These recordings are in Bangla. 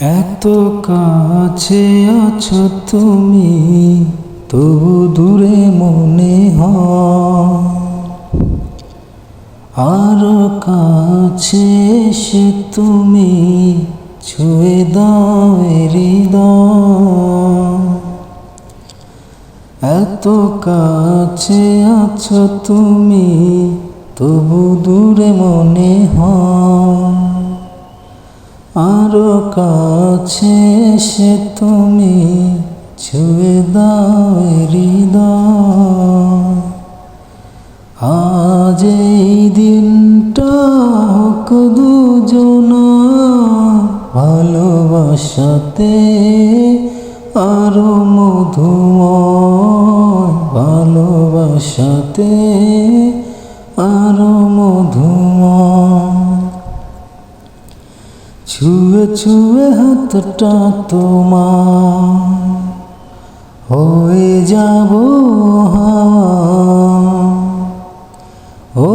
এত কাছে আছো তুমি, তবু দূরে মনে আরও কাছে এসে তুমি, ছুঁয়ে দাও এত কাছে আছো তুমি, তবু দূরে মনে হয়। আরও কাছে সে তুমি ছুঁয়ে দাও হৃদয়। আজ এই দিনটা হোক দুজনা ভালোবাসাতে আরও মধুময় ভালোবাসাতে আরও মধুময়। ছুঁয়ে ছুঁয়ে হাতটা তোমার। হয়ে যাব ও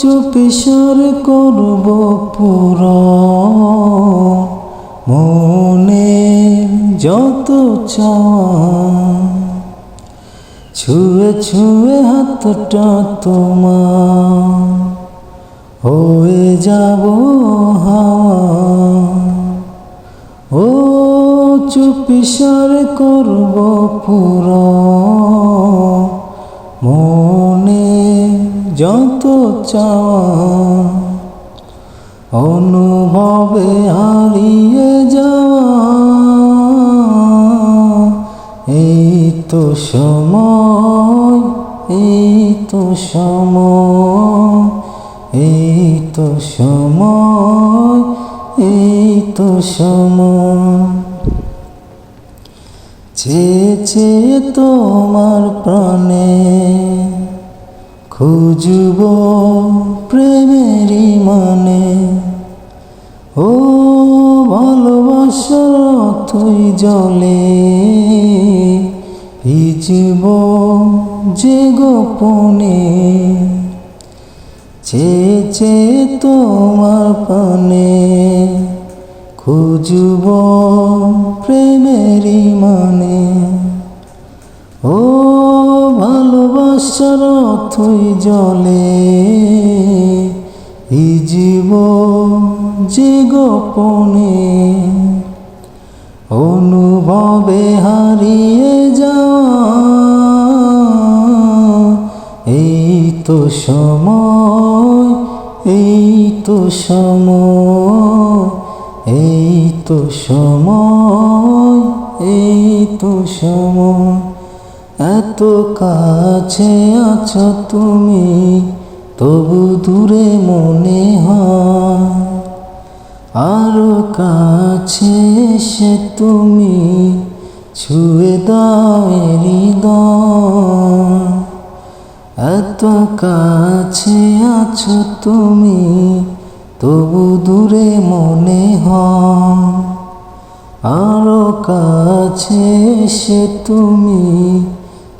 চুপিসার করব পুর। মনে যত ছুঁয়ে ছুঁয়ে হাতটা তোমার। হয়ে যাব ও চুপিসার করব পুর। মনে যত চাওয়া। অনুভবে হারিয়ে যাওয়া। এই তো সময়, এই তো সময়। এই তো সময়। এই তো সময় তোমার প্রাণে খুঁজব প্রেমেরই মানে। ও ভালোবাসার তুই জলে ভিজব যে গোপনে। চেয়েছে তোমার পানে খুঁজব প্রেমেরই মানে। ও ভালোবাসার তুই জলে জীব যে গোপনে। অনুভবে হারিয়ে তো সময়, এই তো সময়, এই তো সময়, এই তো সময়। এত কাছে আছো তুমি, তবু দূরে মনে হয়। আরও কাছে এসে তুমি, ছুঁয়ে দাও হৃদয়। এত কাছে আছো তুমি, তবু দূরে মনে হয়। আরও কাছে এসে তুমি,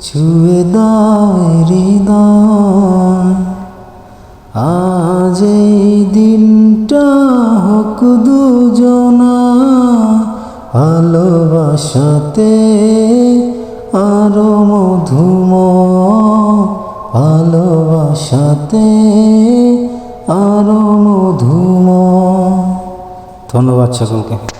ছুঁয়ে দাও হৃদয়। আজ এই দিনটা হোক দুজনা, ভালোবাসাতে আরও মধুম ভালোবাসাতে আরও মধুম ধন্যবাদ সকলকে।